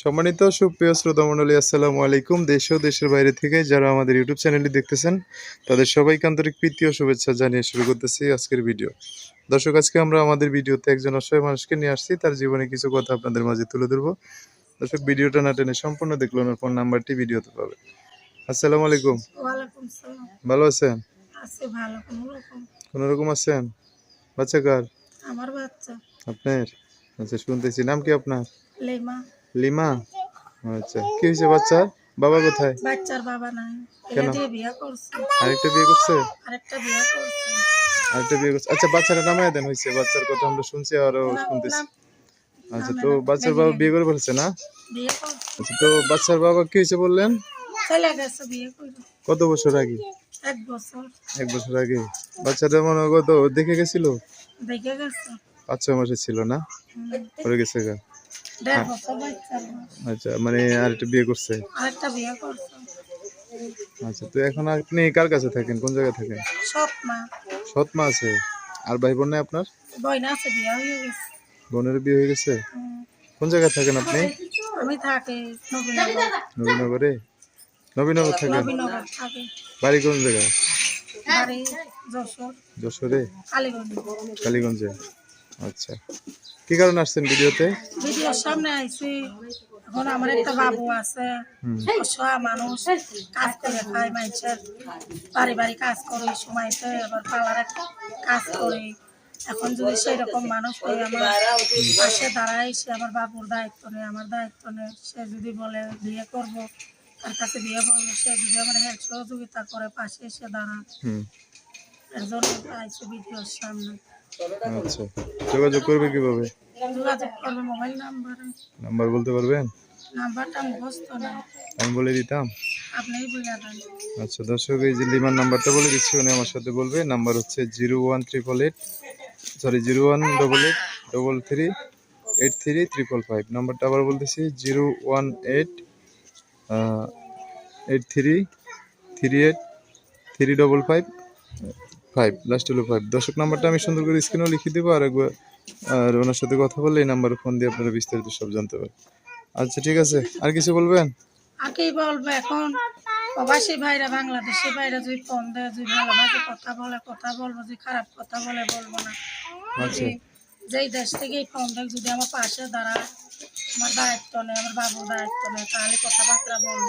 সম্মানিত সুপ্রিয় শ্রোতা মণ্ডলী আসসালামু আলাইকুম। দেশ ও দেশের বাইরে থেকে যারা আমাদের ইউটিউব চ্যানেলটি দেখতেছেন তাদের সবাইকে আন্তরিক প্রীতি ও শুভেচ্ছা জানিয়ে শুরু করতেছি আজকের ভিডিও দর্শক আজকে আমরা আমাদের ভিডিওতে একজন অসহায় মানুষকে নিয়ে আসছি। তার জীবনে কিছু কথা আপনাদের মাঝে তুলে ধরবো। দর্শক ভিডিওটা না টেনে সম্পূর্ণ দেখল ওনার ফোন নাম্বারটি ভিডিওতে পাবে। আসসালামু আলাইকুম। ভালো আছেন? আছে ভালো কোনো রকম কোনো রকম আছেন? বাচ্চা কার? আমার বাচ্চা। আপনার? আচ্ছা শুনতেছি। নাম কি আপনার? লেমা। লিমা? আচ্ছা কি হয়েছে বাচ্চার? বাবা কোথায়? বাচ্চার বাবা নাই। কেন? বিয়া করছে। আরেকটা বিয়ে করছে? আরেকটা বিয়া করছে। আরেকটা বিয়ে করছে। আচ্ছা বাচ্চাটা নামায় দেন হয়েছে। বাচ্চার কথা আমরা শুনছি আরও শুনতেছি। আচ্ছা তো বাচ্চার বাবা বিয়ে করে ফেলছে না? আচ্ছা তো বাচ্চার বাবা কি হয়েছে বললেন? কত বছর আগে? এক বছর। এক বছর আগে। বাচ্চাটা মনে কত দেখে গেছিল? দেখে গেছে। পাঁচ ছয় মাসে ছিল না? পরে গেছে গা। বয়স। আচ্ছা মানে করছে? আরেকটা বিয়ে করছে। আচ্ছা তো এখন আপনি কার কাছে থাকেন? কোন জায়গায় থাকেন? সৎ মা আছে। আর ভাই বোন নেই আপনার? হয়ে বোনের বিয়ে হয়ে গেছে? কোন জায়গায় থাকেন আপনি? আমি থাকি নবীনগরে। নবীনগর? থাকেন? বাড়ি কোন জায়গায়? যশোর। কালীগঞ্জে। আচ্ছা। কি কারণে আসছেন ভিডিওতে? ভিডিওর সামনে আইছি। এখন আমার একটা বাবু আছে। অসহায় মানুষ কাজ করে খায় মানুষের। বাড়ি বাড়ি কাজ করে সময়তে আবার পার্লারে কাজ করে। এখন যদি সেই রকম মানুষ হয়ে আমার পাশে দাঁড়ায় সে আমার বাবুর দায়িত্ব নেই আমার দায়িত্ব নেই সে যদি বলে বিয়ে করব তার কাছে বিয়ে করব সে যদি আমার হেল্প সহযোগিতা করে পাশে এসে দাঁড়ান এর জন্য আইছি ভিডিওর সামনে। আচ্ছা। যোগাযোগ করবে কীভাবে? যোগাযোগ করবে মোবাইল নাম্বারে। নাম্বার বলতে পারবেন? আমি বলে দিতাম। আচ্ছা দর্শক এই যে লিমার নাম্বারটা বলে দিচ্ছি উনি আমার সাথে বলবে। নাম্বার হচ্ছে zero one triple eight sorry zero one double eight double three eight three triple five. নাম্বারটা আবার বলতেছি zero one eight eight three three eight three double five five last হলো ফাইভ দর্শক নাম্বারটা আমি সুন্দর করে স্ক্রিনেও লিখে দেবো আর একবার আর ওনার সাথে কথা বললে এই নাম্বারে ফোন দিয়ে আপনারা বিস্তারিত সব জানতে পারেন আচ্ছা ঠিক আছে। আর কিছু বলবেন? কি বলব এখন প্রবাসী ভাইরা বাংলাদেশি ভাইরা যদি ফোন দেয় যদি ভালোভাবে কথা বলে কথা বলব যদি খারাপ কথা বলে বলব না। আচ্ছা। যদি যেই দেশ থেকেই ফোন দেয় যদি আমার পাশে দাঁড়ায় আমার দায়িত্ব নেই আমার বাবুর দায়িত্ব নেই তাহলে কথাবার্তা বলব।